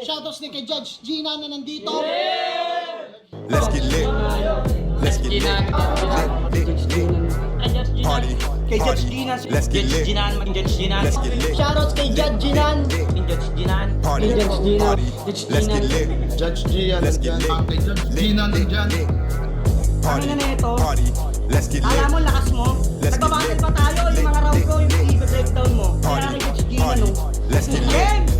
Shoutouts din kay Judge Gina na nandito. Let's get lit. Let's get lit. Lit, lit, lit. Party. Kay Judge. Ginan. Let's get lit. Ginan, maging Judge Ginan. Let's get lit. Shoutouts kay Judge Ginan. Maging Judge Ginan. Party. Judge Gina. Let's get Gina. lit. Judge Gian, Let's get lit. Kay Judge Gina lit. Party. Ano? Party. Let's get mo lit. lakas mo? Get Nagbabattle lit. pa tayo, yung mga round ko, yung i-breakdown mo. Kaya Party. kay Judge Ginan, Party. Let's get lit.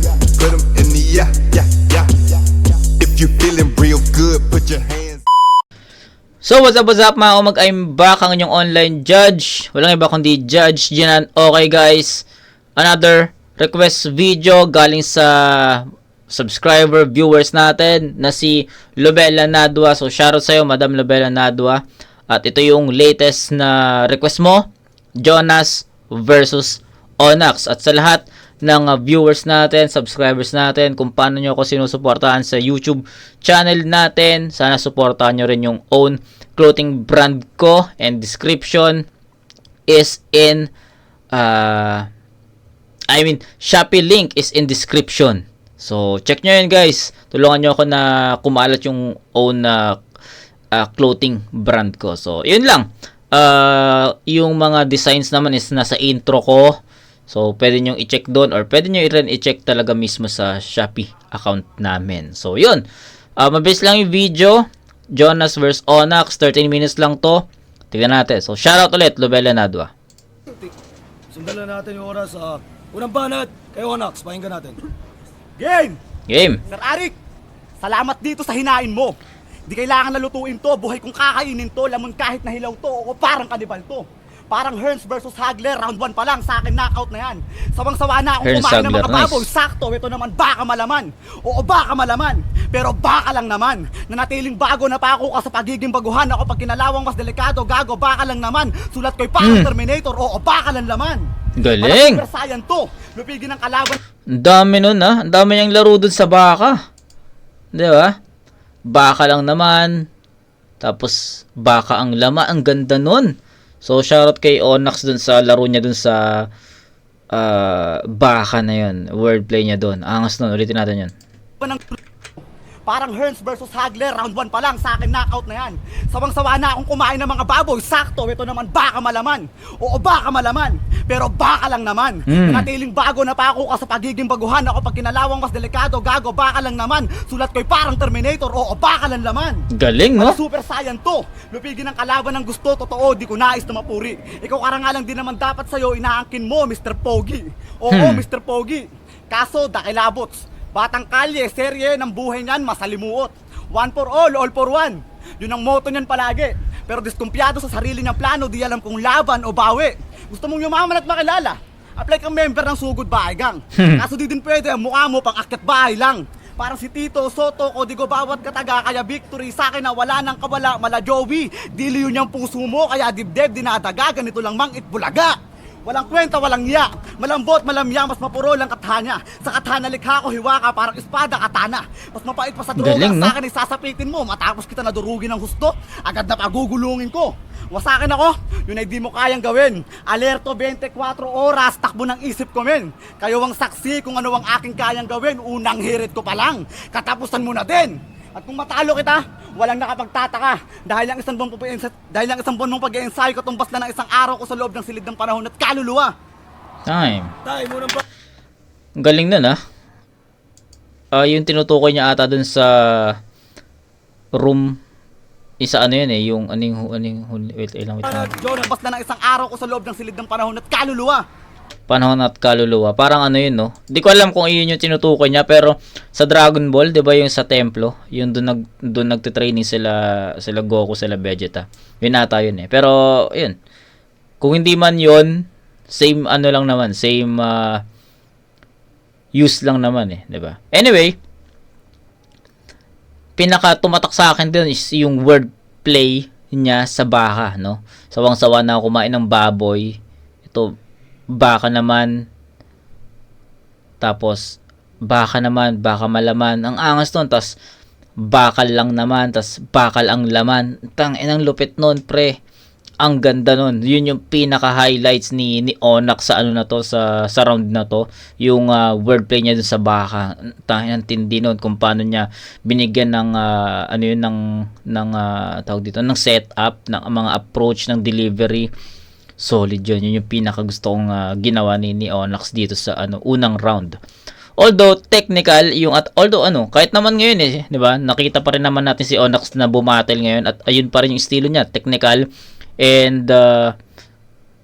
So what's up, what's up mga umag, I'm back ang inyong online judge. Walang iba kundi Judge Jinan. Okay guys, another request video galing sa subscriber, viewers natin na si Lobella Nadwa. So shoutout sa'yo Madam Lobella Nadwa. At ito yung latest na request mo, Jonas versus Onyx. At sa lahat ng uh, viewers natin, subscribers natin, kung paano nyo ako sinusuportahan sa YouTube channel natin. Sana suportahan nyo rin yung own clothing brand ko and description is in uh, I mean, Shopee link is in description. So, check nyo yun guys. Tulungan nyo ako na kumalat yung own na uh, clothing brand ko. So, yun lang. Uh, yung mga designs naman is nasa intro ko. So, pwede nyo i-check doon or pwede nyo rin i-check talaga mismo sa Shopee account namin. So, yun. Uh, mabilis lang yung video. Jonas vs. Onyx. 13 minutes lang to. Tignan natin. So, shoutout ulit, Lobela Nadwa. Sundan na natin yung oras sa unang banat kay Onax. Pakinggan natin. Game! Game. Sir Arik, salamat dito sa hinain mo. Di kailangan na lutuin to, buhay kong kakainin to, lamon kahit nahilaw to, o parang kanibal to. Parang Hearns versus Hagler, round 1 pa lang, sa akin knockout na yan. Sawang-sawa na akong Hearns, kumain ng mga Hagler, nice. baboy, sakto, ito naman baka malaman. Oo, baka malaman, pero baka lang naman. Nanatiling bago na pa ako sa pagiging baguhan ako pag kinalawang mas delikado, gago, baka lang naman. Sulat ko'y parang Mm. Terminator, oo, baka lang naman. Galing. Saiyan to, lupigin ng kalaban Ang dami nun ah. Ang dami niyang laro dun sa baka. Di ba? Baka lang naman. Tapos, baka ang lama. Ang ganda nun. So, shoutout kay Onyx dun sa laro niya dun sa ah, baka na yun. Wordplay niya dun. Angas nun. Ulitin natin yun. Ng Parang Hearns versus Hagler, round 1 pa lang, sa akin knockout na yan. Sawang-sawa na akong kumain ng mga baboy, sakto, ito naman baka malaman. Oo, baka malaman, pero baka lang naman. Mm. Nanatiling bago na pa ako sa pagiging baguhan ako pag kinalawang mas delikado, gago, baka lang naman. Sulat ko'y parang Terminator, oo, baka lang naman. Galing, no? Mga super saiyan to. Lupigin ng kalaban ng gusto, totoo, di ko nais na mapuri. Ikaw karangalang din naman dapat sa'yo, inaangkin mo, Mr. Pogi. Oo, Hmm. Mr. Pogi. Kaso, dakilabots. Batang kalye, serye ng buhay niyan, masalimuot. One for all, all for one. Yun ang motto niyan palagi. Pero diskumpiyado sa sarili niyang plano, di alam kung laban o bawi. Gusto mong yumaman at makilala? Apply kang member ng Sugod Bahay Gang. Kaso di din pwede, ang mukha mo pang akyat bahay lang. Parang si Tito, Soto, o digo bawat kataga, kaya victory sa akin na wala nang kawala, mala Joey. Dili yun yung puso mo, kaya dibdib dinadaga, ganito lang mang itbulaga. Walang kwenta, walang iya. Malambot, malamya, mas mapuro lang katanya. Sa katana likha ko, hiwa ka, parang espada, katana. Mas mapait pa sa droga, Galing, sa akin ay sasapitin mo. Matapos kita nadurugin ng husto, agad na pagugulungin ko. Wasakin ako, yun ay di mo kayang gawin. Alerto 24 oras, takbo ng isip ko men. Kayo ang saksi kung ano ang aking kayang gawin. Unang hirit ko pa lang, katapusan mo na din. At kung matalo kita, walang nakapagtataka dahil ang isang buwan dahil ang isang buwan mong pag-iensayo katumbas na ng isang araw ko sa loob ng silid ng panahon at kaluluwa. Time. Tayo munang ba? Ang galing nun ah. Ah, yung tinutukoy niya ata dun sa room isa ano yun eh, yung aning aning wait, wait lang, wait lang. Jonas, Katumbas na ng isang araw ko sa loob ng silid ng panahon at kaluluwa. Panahon at kaluluwa. Parang ano yun, no? Di ko alam kung iyon yung tinutukoy niya, pero sa Dragon Ball, di ba yung sa templo, yung doon nag, doon nagtitraining sila, sila Goku, sila Vegeta. Yun ata yun eh. Pero, yun. Kung hindi man yun, same ano lang naman, same ah, use lang naman eh, di ba? Anyway, pinaka tumatak sa akin din is yung wordplay niya sa baka, no? Sawang-sawa na kumain ng baboy. Ito, baka naman. Tapos, baka naman, baka malaman. Ang angas nun, tas bakal lang naman, tas bakal ang laman. Tang inang lupit nun, pre. Ang ganda nun. Yun yung pinaka-highlights ni, ni Onak sa ano na to, sa, sa round na to. Yung ah, wordplay niya dun sa baka. Tangin ang tindi nun kung paano niya binigyan ng, ah, ano yun, ng, ng ah, tawag dito, ng setup, ng mga approach, ng delivery. Solid yun. Yun yung pinaka gusto kong ah, ginawa ni, ni Onax dito sa ano, unang round. Although technical yung at although ano kahit naman ngayon eh 'di ba? Nakita pa rin naman natin si Onax na bumatel ngayon at ayun pa rin yung estilo niya technical. And uh,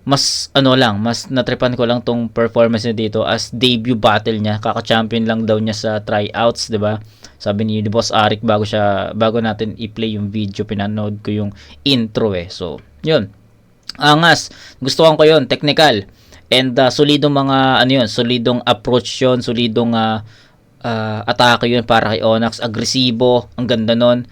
mas ano lang mas natripan ko lang tong performance niya dito as debut battle niya. Kaka-champion lang daw niya sa tryouts 'di ba? Sabi ni, ni Boss Arik bago siya bago natin i-play yung video pinanood ko yung intro eh. So yun angas gusto ko yun technical. And uh, solidong mga ano yun solidong approach yun solidong uh, uh, atake yun para kay Onyx agresibo ang ganda nun.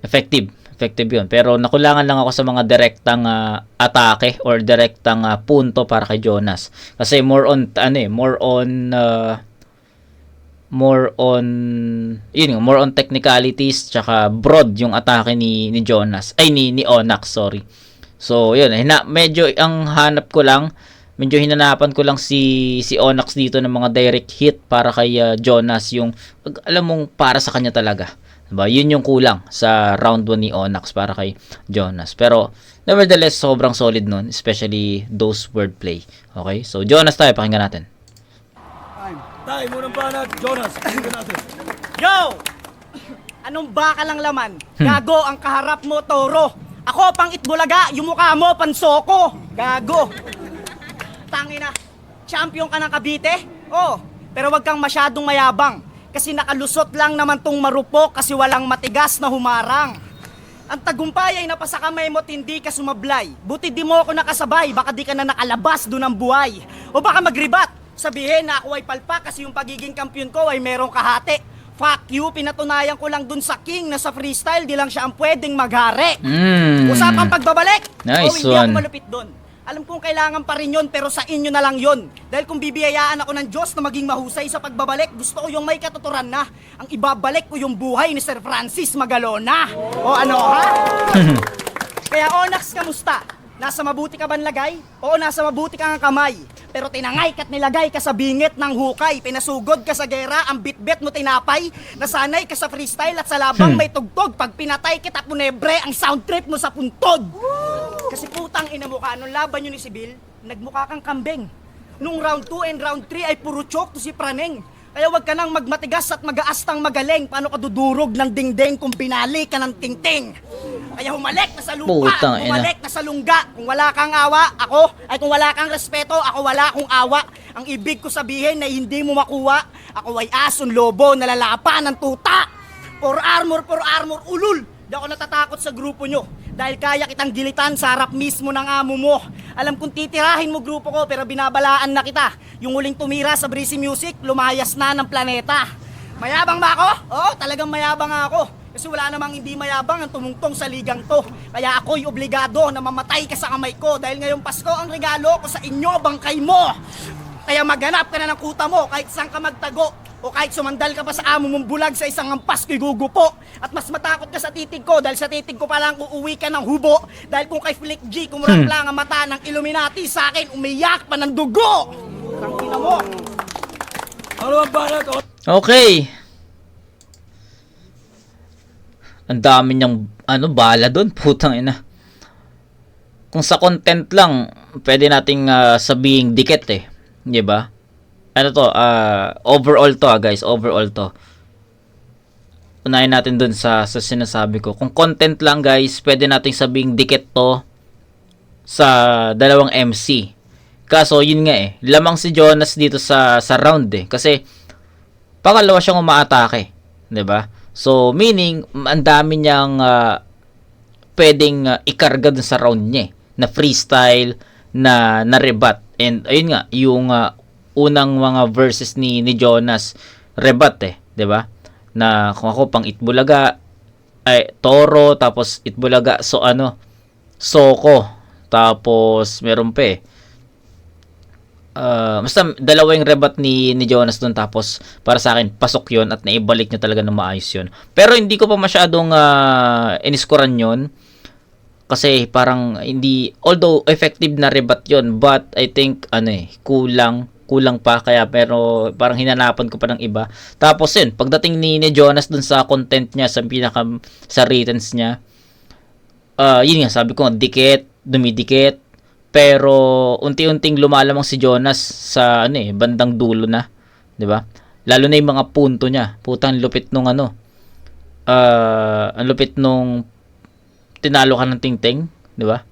Effective effective yun. Pero nakulangan lang ako sa mga direktang uh, atake or direktang uh, punto para kay Jonas. Kasi more on ano eh more on uh, more on yun more on technicalities tsaka broad yung atake ni ni Jonas. Ay ni ni Onyx sorry so yun hina, medyo ang hanap ko lang medyo hinanapan ko lang si si Onyx dito ng mga direct hit para kay uh, Jonas yung pag- alam mong para sa kanya talaga diba yun yung kulang sa round 1 ni Onyx para kay Jonas pero nevertheless sobrang solid nun especially those wordplay okay so Jonas tayo pakinggan natin Tay, munang banat. Jonas, pakinggan natin. Yo! Anong baka lang laman? Gago ang kaharap mo, toro. Ako pang itbulaga, yung mukha mo, pansoko. Gago. Tangina. Champion ka ng Cavite? Oh, pero wag kang masyadong mayabang. Kasi nakalusot lang naman tong marupok kasi walang matigas na humarang. Ang tagumpay ay napasa kamay mo't hindi ka sumablay. Buti di mo ako nakasabay, baka di ka na nakalabas doon ng buhay. O baka magribat, sabihin na ako ay palpak kasi yung pagiging kampiyon ko ay merong kahati. Fuck you, pinatunayan ko lang dun sa king na sa freestyle, di lang siya ang pwedeng maghari. mm. Usapang pagbabalik. Nice oh, hindi ako one. malupit doon. Alam kong kailangan pa rin yun, pero sa inyo na lang yun. Dahil kung bibiyayaan ako ng Diyos na maging mahusay sa pagbabalik, gusto ko yung may katuturan na. Ang ibabalik ko yung buhay ni Sir Francis Magalona. O ano, ha? Kaya Onax, kamusta? Nasa mabuti ka ba lagay? Oo, nasa mabuti ka nga kamay. Pero tinangay ka't nilagay ka sa bingit ng hukay. Pinasugod ka sa gera, ang bitbit mo tinapay. Nasanay ka sa freestyle at sa labang may tugtog. Pag pinatay kita punebre, ang sound trip mo sa puntod. Kasi putang ina mo ka, nung laban yun ni Sibil, nagmukha kang kambing. Nung round 2 and round 3 ay puro choke to si Praneng. Kaya wag ka nang magmatigas at mag-aastang magaling. Paano ka dudurog ng dingding kung pinali ka ng tingting? Kaya humalik na sa lupa, Putang ina. humalik na sa lungga. Kung wala kang awa, ako, ay kung wala kang respeto, ako wala akong awa. Ang ibig ko sabihin na hindi mo makuha, ako ay ason lobo na lalapan ng tuta. For armor, for armor, ulul! Di ako natatakot sa grupo nyo. Dahil kaya kitang gilitan sa harap mismo ng amo mo. Alam kong titirahin mo grupo ko pero binabalaan na kita. Yung huling tumira sa Breezy Music, lumayas na ng planeta. Mayabang ba ako? Oo, talagang mayabang ako. Kasi wala namang hindi mayabang ang tumungtong sa ligang to. Kaya ako'y obligado na mamatay ka sa kamay ko dahil ngayong Pasko ang regalo ko sa inyo, bangkay mo. Kaya maghanap ka na ng kuta mo kahit saan ka magtago. O kahit sumandal ka pa sa amo mong bulag sa isang ampas ko'y gugupo. At mas matakot ka sa titig ko dahil sa titig ko pa lang uuwi ka ng hubo. Dahil kung kay Flick G, kumurap lang ang mata ng Illuminati sa akin, umiyak pa ng dugo. Tangina mo. Ano ang banat? O- Okay. Ang dami niyang ano bala doon, putang ina. Kung sa content lang, pwede nating ah, sabihing dikit eh, 'di ba? Ano to, ah, overall to ah, guys, overall to. Unahin natin dun sa, sa sinasabi ko. Kung content lang guys, pwede nating sabing dikit to sa dalawang MC. Kaso yun nga eh, lamang si Jonas dito sa sa round eh. Kasi pangalawa siyang umaatake, ba? So meaning ang dami niyang ah, pwedeng ah, ikarga dun sa round niya eh, na freestyle na na rebat. And ayun nga, yung ah, unang mga verses ni ni Jonas rebat eh, 'di ba? Na kung ako pang Itbulaga ay Toro tapos Itbulaga so ano Soko tapos meron pa eh Ah, basta dalawa yung rebat ni ni Jonas doon tapos para sa akin pasok yon at naibalik niya talaga ng maayos yun. Pero hindi ko pa masyadong uh, iniskoran yon kasi parang hindi although effective na rebat yon but I think ano eh kulang kulang pa kaya pero parang hinanapan ko pa ng iba. Tapos yun, pagdating ni, ni Jonas dun sa content niya sa pinaka sa ratings niya ah yun nga sabi ko dikit, dumidikit pero unti-unting lumalamang si Jonas sa ano eh bandang dulo na, 'di ba? Lalo na yung mga punto niya. Putang lupit nung ano. Ah, ang lupit nung tinalo ka ng tingting, 'di ba?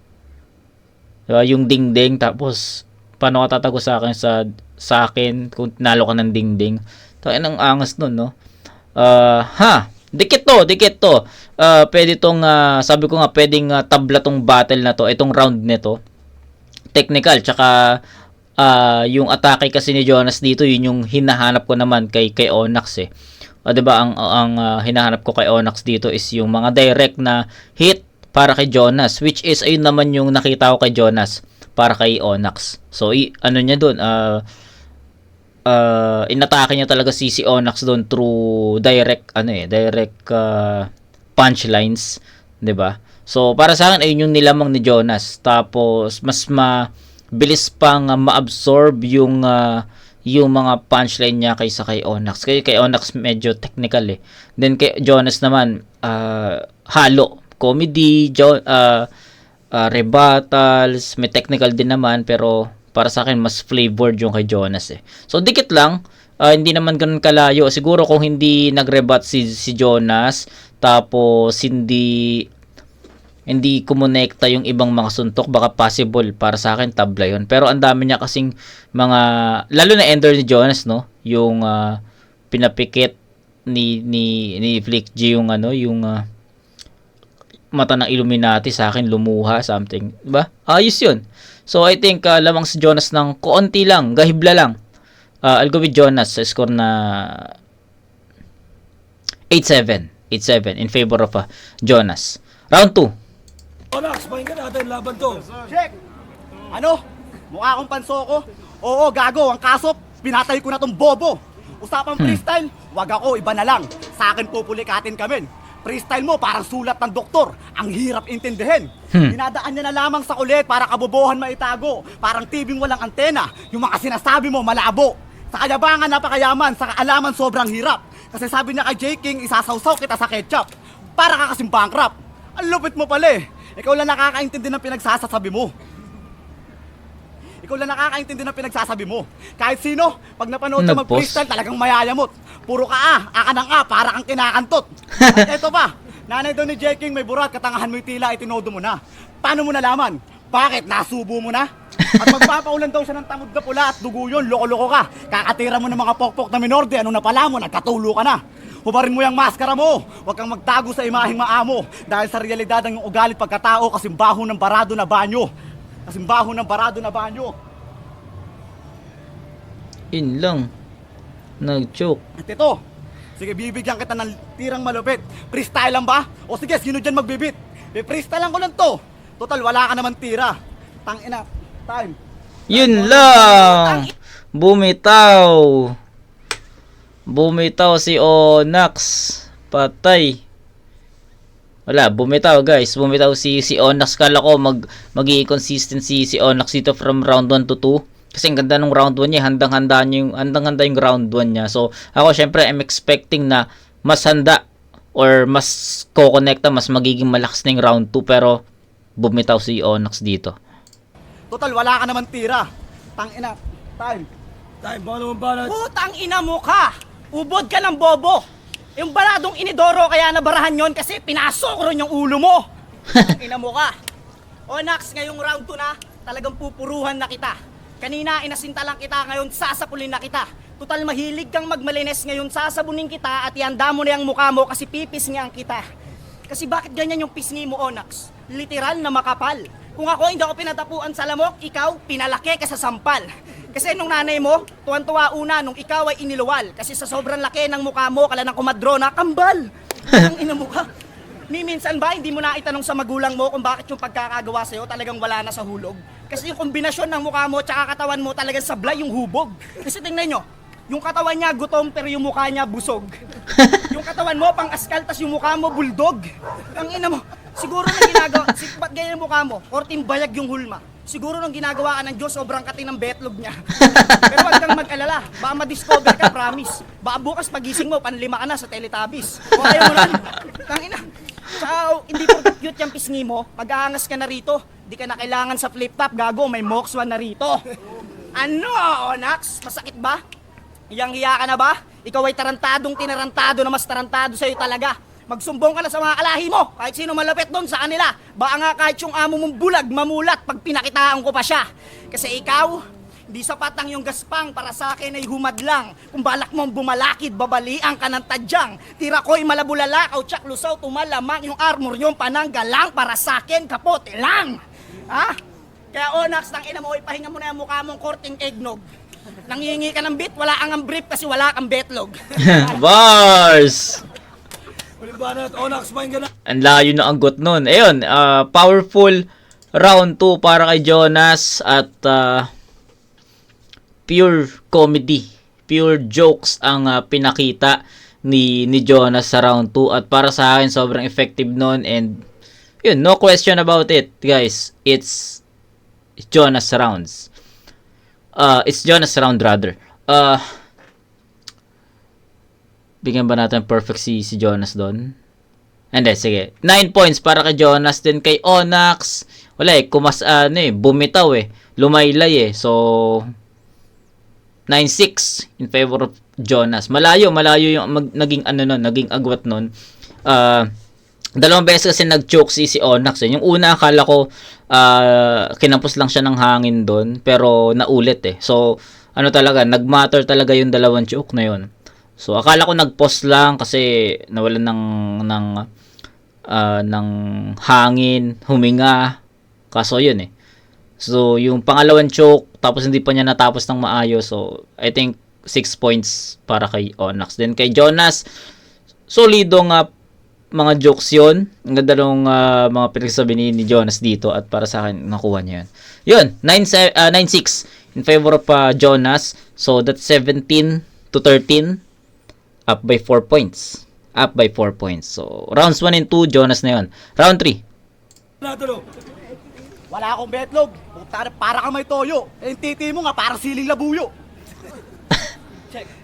'Di ba? Yung dingding tapos paano ka tatago sa akin sa sa akin kung tinalo ka ng dingding. Tayo ang angas nun, no? Ah, ha. Dikit to, dikit to. Ah, pwede tong ah, sabi ko nga pwedeng ah, tabla tong battle na to, itong round nito. Technical tsaka ah, yung atake kasi ni Jonas dito, yun yung hinahanap ko naman kay kay Onyx eh. O 'di ba ang ang ah, hinahanap ko kay Onyx dito is yung mga direct na hit para kay Jonas which is ayun naman yung nakita ko kay Jonas para kay Onyx. So i- ano niya doon ah uh, inatake niya talaga si si Onyx doon through direct ano eh direct ah, punchlines 'di ba? So para sa akin ayun yung nilamang ni Jonas. Tapos mas mabilis pang ah, ma-absorb yung ah, yung mga punchline niya kaysa kay Onyx. Kay kay Onyx medyo technical eh. Then kay Jonas naman ah, halo comedy jo- ah, ah, rebuttals may technical din naman pero para sa akin mas flavored yung kay Jonas eh. So dikit lang, ah, hindi naman ganun kalayo. Siguro kung hindi nagrebat si si Jonas tapos hindi hindi kumonekta yung ibang mga suntok baka possible para sa akin tabla yun. Pero ang dami niya kasing mga lalo na ender ni Jonas no, yung ah, pinapikit ni ni ni Flick G yung ano, yung ah, mata ng Illuminati sa akin lumuha something, 'di ba? Ayos 'yun. So I think uh, lamang si Jonas ng konti lang, gahibla lang. Uh, I'll go with Jonas sa score na 8-7. 8-7 in favor of uh, Jonas. Round 2. Onyx, pakinggan natin laban to. Check! Ano? Mukha akong pansoko? Oo, gago. Ang kaso, pinatay ko na tong bobo. Usapang freestyle, wag ako, iba na lang. Sa akin pupulikatin kami. Freestyle mo parang sulat ng doktor. Ang hirap intindihin. Hmm. Dinadaan niya na lamang sa kulit para kabobohan maitago. Parang tibing walang antena. Yung mga sinasabi mo malabo. Sa kayabangan napakayaman, sa kaalaman sobrang hirap. Kasi sabi niya kay J. King, isasawsaw kita sa ketchup. Para ka kasing bankrupt. Ang lupit mo pala eh. Ikaw lang nakakaintindi ng pinagsasasabi mo. Ikaw lang nakakaintindi ng pinagsasabi mo. Kahit sino, pag napanood ka mag-freestyle, talagang mayayamot. Puro ka ah, aka ng ah, para kang kinakantot. At eto pa, nanay doon ni J. King may burat, katangahan mo yung tila, itinodo mo na. Paano mo nalaman? Bakit? Nasubo mo na? At magpapaulan daw siya ng tamod na pula at dugo yun, loko-loko ka. Kakatira mo ng mga pokpok na minorde, ano na pala mo, nagkatulo ka na. Hubarin mo yung maskara mo. Huwag kang magtago sa imaheng maamo. Dahil sa realidad ang iyong ugalit pagkatao kasimbaho ng barado na banyo. Kasimbaho ng barado na banyo. Yun lang. Nag-choke. At ito, sige bibigyan kita ng tirang malupit. Freestyle lang ba? O sige, sino dyan magbibit? E, freestyle lang ko lang to. Total, wala ka naman tira. Tangina, time. Yun lang. Bumitaw. Bumitaw si Onyx. Patay. Wala, bumitaw guys. Bumitaw si si Onyx. Kala ko mag magiging consistency si Onyx dito from round 1 to 2. Kasi ang ganda nung round 1 niya, handang-handa niya yung handang-handa yung round 1 niya. So, ako syempre I'm expecting na mas handa or mas ko-connecta, mas magiging malakas na yung round 2 pero bumitaw si Onyx dito. Total, wala ka naman tira. Tangina, time. Time, baka naman banat. Putang ina mo ka! Ubod ka ng bobo! Yung baradong inidoro kaya nabarahan yon kasi pinasok ron yung ulo mo! Ina mo ka! O Nax, ngayong round 2 na, talagang pupuruhan na kita. Kanina inasinta lang kita, ngayon sasapulin na kita. Total mahilig kang magmalines ngayon, sasabunin kita at ihanda mo na yung mukha mo kasi pipis nga ang kita. Kasi bakit ganyan yung pisngi mo, Onax? Literal na makapal. Kung ako hindi ako pinatapuan sa lamok, ikaw pinalaki ka sa sampal. Kasi nung nanay mo, tuwan-tuwa una nung ikaw ay iniluwal. Kasi sa sobrang laki ng mukha mo, kala ng kumadrona, kambal. Ang ina mo ka. Ni minsan ba hindi mo na itanong sa magulang mo kung bakit yung pagkakagawa sa'yo talagang wala na sa hulog? Kasi yung kombinasyon ng mukha mo tsaka katawan mo talagang sablay yung hubog. Kasi tingnan nyo, yung katawan niya gutom pero yung mukha niya busog. yung katawan mo pang askal tas yung mukha mo bulldog. Ang ina mo, siguro nang ginagawa, si, ba't ganyan yung mukha mo? Korting bayag yung hulma. Siguro nung ginagawa ka ng Diyos, sobrang kati ng betlog niya. Pero huwag kang mag-alala. Baka ma-discover ka, promise. Baka bukas pagising mo, panlima ka na sa Teletubbies. O ayaw mo nun. Tangina. Tsaka, hindi po cute yung pisngi mo. Pag-aangas ka na rito, di ka na kailangan sa flip-top. Gago, may Mox 1 na rito. Ano, Onax? Masakit ba? Iyang hiya ka na ba? Ikaw ay tarantadong tinarantado na mas tarantado sa'yo talaga. Magsumbong ka na sa mga kalahi mo, kahit sino malapit doon sa kanila. Baka nga kahit yung amo mong bulag, mamulat, pag pinakitaan ko pa siya. Kasi ikaw, hindi sapat ang yung gaspang para sa akin ay humad lang. Kung balak mong bumalakid, babaliang ka ng tadyang. Tira ko'y malabulalakaw, tsak lusaw, tumalamang yung armor yung pananggalang para sa akin, kapote lang. Ha? Kaya Onax, tang ina mo, ipahinga mo na yung mukha mong korting eggnog. Nangihingi ka ng bit, wala kang ang brief kasi wala kang betlog. Bars! Huling banat, Onax, pakinggan natin. Ang layo na ang got nun. Ayun, ah, powerful round 2 para kay Jonas at ah, pure comedy, pure jokes ang ah, pinakita ni ni Jonas sa round 2 at para sa akin sobrang effective nun and yun, no question about it, guys. It's Jonas rounds. Uh, it's Jonas round rather. Uh, bigyan ba natin perfect si, si Jonas doon? Hindi, sige. 9 points para kay Jonas, din kay Onax. Wala eh, kumas, ano eh, bumitaw eh. Lumaylay eh. So, 9-6 in favor of Jonas. Malayo, malayo yung mag, naging ano nun, naging agwat nun. Ah, dalawang beses kasi nag-choke si, si Onax eh. Yung una, akala ko, ah, kinampos lang siya ng hangin doon, pero naulit eh. So, ano talaga, nagmatter talaga yung dalawang choke na yun. So, akala ko nag-pause lang kasi nawalan ng, ng, ah, ng hangin, huminga. Kaso yun eh. So, yung pangalawang choke, tapos hindi pa niya natapos ng maayos. So, I think 6 points para kay Onax. Then kay Jonas, solido nga mga jokes yun. Ang ganda nung ah, mga pinagsasabi ni, ni Jonas dito at para sa akin, nakuha niya yun. Yun, 9-6 ah, 9-6 in favor of ah, Jonas. So, that's 17 to 13 up by 4 points. Up by 4 points. So, rounds 1 and 2, Jonas na yun. Round 3. Natin, oh. Wala akong betlog. Puta na, para ka may toyo. Eh, yung titi mo nga, para siling labuyo. Check.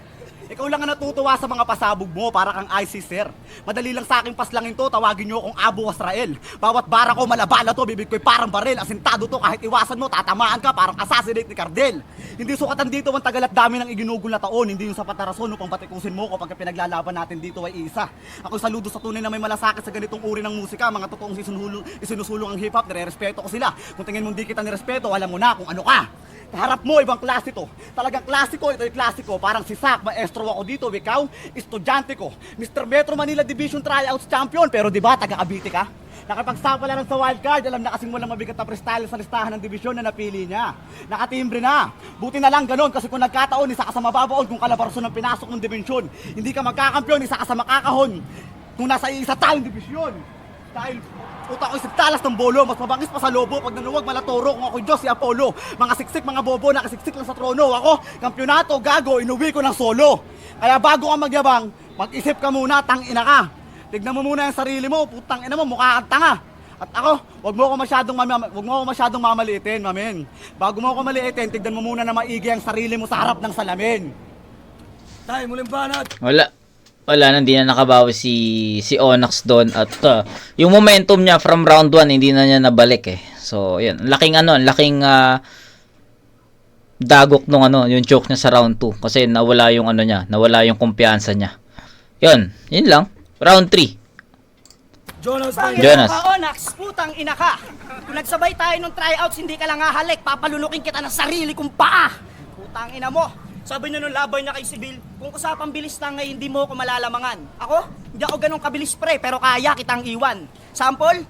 Ikaw lang ang natutuwa sa mga pasabog mo para kang IC sir. Madali lang sa aking paslangin to, tawagin nyo akong Abu Israel. Bawat bara ko malabala to, bibig ko'y parang baril. Asintado to, kahit iwasan mo, tatamaan ka parang assassinate ni Cardel. Hindi sukatan dito ang tagal at dami ng iginugol na taon. Hindi yung sapat na rason upang patikusin mo kapag pinaglalaban natin dito ay isa. Ako saludo sa tunay na may malasakit sa ganitong uri ng musika. Mga totoong isinusulong, isinusulong ang hip-hop, nire-respeto ko sila. Kung tingin mo hindi kita nirespeto, alam mo na kung ano ka. Harap mo, ibang klase to. Talagang klasiko, ito yung klasiko. Parang si Sak, maestro ako dito. Ikaw, estudyante ko. Mr. Metro Manila Division Tryouts Champion. Pero di ba, taga Cavite ka? Nakapagsapa lang sa wildcard, alam na kasing walang mabigat na freestyle sa listahan ng division na napili niya. Nakatimbre na. Buti na lang ganun kasi kung nagkataon, isa ka sa mababaon kung kalabarso ng pinasok ng division. Hindi ka magkakampiyon, isa ka sa makakahon. Kung nasa isa tayong division. Dahil Puta ko isang talas ng bolo, mas mabangis pa sa lobo pag nanuwag malatoro kung ako Diyos si Apollo. Mga siksik, mga bobo, nakasiksik lang sa trono. Ako, kampyonato, gago, inuwi ko ng solo. Kaya bago ka magyabang, mag-isip ka muna, tang ina ka. Tignan mo muna yung sarili mo, putang ina mo, mukha kang tanga. At ako, wag mo ako masyadong mama, wag mo ako masyadong mamaliitin, mamin. Bago mo ako maliitin, tignan mo muna na maigi ang sarili mo sa harap ng salamin. Tay, muling banat. Wala. Wala na, hindi na nakabawi si si Onyx doon at uh, yung momentum niya from round 1 hindi na niya nabalik eh. So, yun. Ang Laking ano, ang laking uh, dagok nung ano, yung choke niya sa round 2 kasi nawala yung ano niya, nawala yung kumpiyansa niya. Yun, yun lang. Round 3. Jonas. Jonas. Onax, putang ina ka. Kung nagsabay tayo nung tryouts, hindi ka lang hahalik, papalunukin kita ng sarili kong paa. Putang ina mo. Sabi niyo nung laban niya kay Sibil, kung usapang bilis lang ngayon, hindi mo ako malalamangan. Ako, hindi ako ganun kabilis pre, pero kaya kitang iwan. Sample,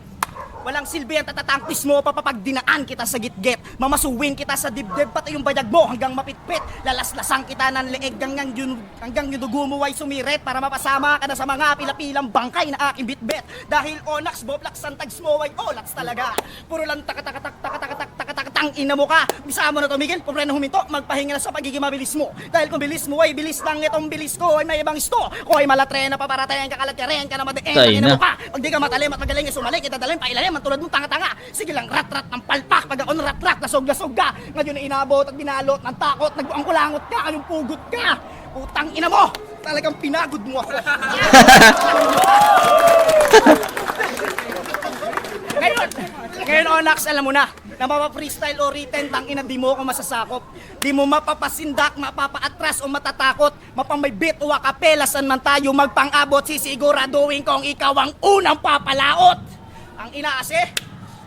Walang silbi ang tatatangkis mo papapagdinaan kita sa gitgit. Mamasuwin kita sa dibdib pati yung bayag mo hanggang mapitpit. Lalaslasang kita ng leeg hanggang yun, hanggang yung dugo mo ay sumirit para mapasama ka na sa mga pilapilang bangkay na aking bitbit. Dahil onax, boblak, santags mo ay olats talaga. Puro lang takatakatak, takatang ina mo ka. Bisa mo na tumigil, na huminto, magpahinga na sa pagiging mabilis mo. Dahil kung bilis mo ay bilis lang itong bilis ko ay may ibang isto. Kung ay malatrena paparatayan ka kalatyarin ka na madaeng Tay ina na. mo ka. Pag di ka matalim at magaling ay sumalik, itadalim, pailalim, ang tulad mong tanga-tanga. Sige lang, rat-rat ng palpak, pag ako rat-rat, nasog-nasog ka. Ngayon ay inabot at binalot ng takot, nagbuang kulangot ka, anong pugot ka. Putang ina mo, talagang pinagod mo ako. ngayon, ngayon Onax, alam mo na, na mapa-freestyle o written, tang ina, di mo ako masasakop. Di mo mapapasindak, mapapaatras o matatakot. Mapamay beat o akapela, saan man tayo magpang-abot, sisiguraduhin kong ikaw ang unang papalaot. Ang ina kasi,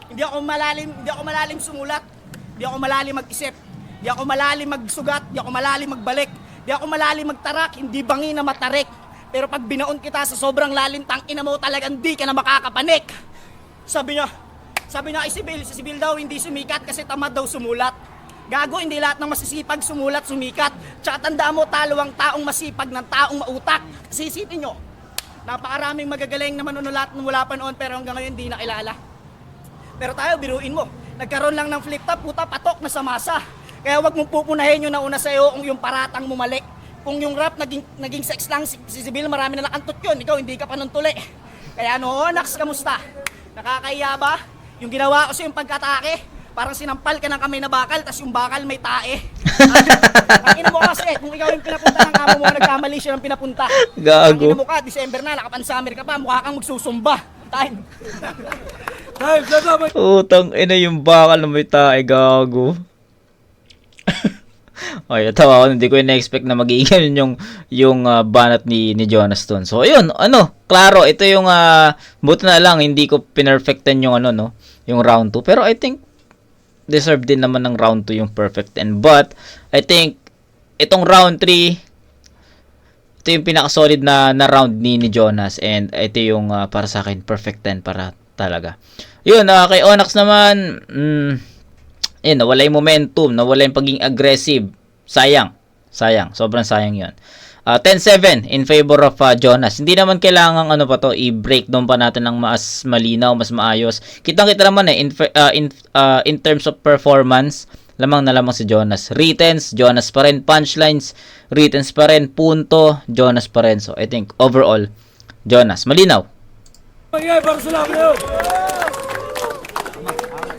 hindi ako malalim, hindi ako malalim sumulat. Hindi ako malalim mag-isip. Hindi ako malalim magsugat, hindi ako malalim magbalik. Hindi ako malalim magtarak, hindi bangi na matarik. Pero pag binaon kita sa sobrang lalim, tang ina mo talagang di ka na makakapanik. Sabi niya, sabi niya kay Sibil, si Sibil daw hindi sumikat kasi tamad daw sumulat. Gago, hindi lahat ng masisipag sumulat, sumikat. Tsaka tanda mo, talo ang taong masipag ng taong mautak. Kasi isipin nyo, napakaraming magagaling na manunulat na mula pa noon pero hanggang ngayon hindi nakilala. Pero tayo, biruin mo. Nagkaroon lang ng flip top, puta, patok na sa masa. Kaya wag mong pupunahin yung nauna sa'yo kung yung paratang mumalik. Kung yung rap naging, naging sex lang, si, si Sibil marami na nakantot yun. Ikaw, hindi ka pa nun tuli. Kaya no, Nax, kamusta? Nakakahiya ba? Yung ginawa ko sa yung pagkatake, parang sinampal ka ng kamay na bakal, tas yung bakal may tae. Ang ina mo kasi, kung ikaw yung pinapunta ng amo mo, nagkamali siya ng pinapunta. Gago. Ang ina mo ka, December na, nakapansamir ka pa, mukha kang magsusumba. Time. Time. Utang ina yung bakal na may tae gago. Ay, tawa ako, hindi ko na-expect na magiging yung yung ah, banat ni ni Jonas Stone. So, ayun, ano, klaro, ito yung ah, buti na lang hindi ko pinerfectan yung ano no, yung round 2. Pero I think deserve din naman ng round 2 yung perfect 10. But I think itong round 3 ito yung pinaka-solid na, na round ni, ni Jonas and ito yung ah, para sa akin perfect 10 para talaga. Yun, ah, kay Onyx naman, mm, yun, nawala yung momentum, nawala yung pagiging aggressive. Sayang. Sayang. Sobrang sayang yun. Ah, 10-7 in favor of ah, Jonas. Hindi naman kailangan ano pa to, i-breakdown pa natin ng mas malinaw, mas maayos. Kitang-kita naman eh in ah, in ah, in terms of performance, lamang na lamang si Jonas. Writtens, Jonas pa rin. Punchlines, writtens pa rin. Punto, Jonas pa rin. So, I think overall, Jonas. Malinaw. Mangyay para sa laban.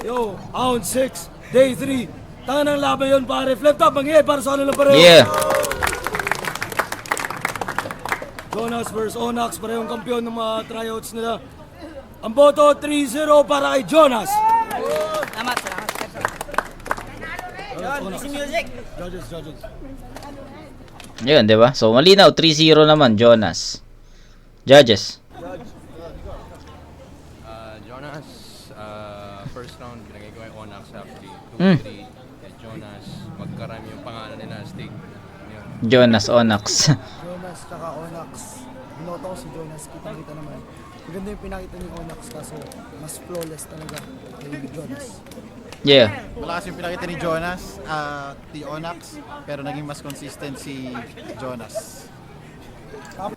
Yo, round 6, day 3. Tanga ng laban yun pare. Flip top, mangyay para sa kanila pareho. Yeah. Jonas versus Onax, parehong kampiyon ng mga tryouts nila. Ang boto 3-0 para kay Jonas. Salamat, salamat. Yun, busy music. Judges, judges. Yun, di ba? So, malinaw. 3-0 naman, Jonas. Judges. Uh, Jonas, uh, first round, binigay ko kay Onax actually. 2-3 Mm. kay Jonas. Magkarami yung pangalan nila, Stig. Yun. Jonas Onyx. Jonas tsaka Onyx. Binoto ko si Jonas, kitang-kita naman. Maganda yung pinakita ni Onyx kaso mas flawless talaga kay Jonas. yeah. Malakas yung pinakita ni Jonas at ni Onyx pero naging mas consistent si Jonas.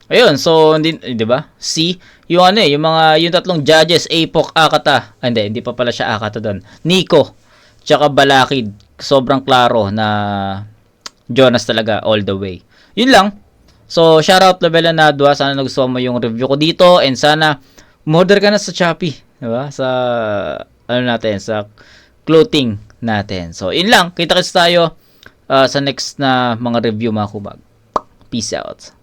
Ayun, so hindi, eh, 'di ba? Si yung ano eh, yung mga yung tatlong judges, Apok, Akata. Ah, hindi, hindi pa pala siya Akata doon. Nico, tsaka Balakid. Sobrang klaro na Jonas talaga all the way. Yun lang. So, shoutout Labela Nadwa. Sana nagustuhan mo yung review ko dito and sana order ka na sa Shopee, 'di ba? Sa ano natin, sa clothing natin. So, yun lang. Kita-kits tayo ah, sa next na mga review mga kubag. Peace out.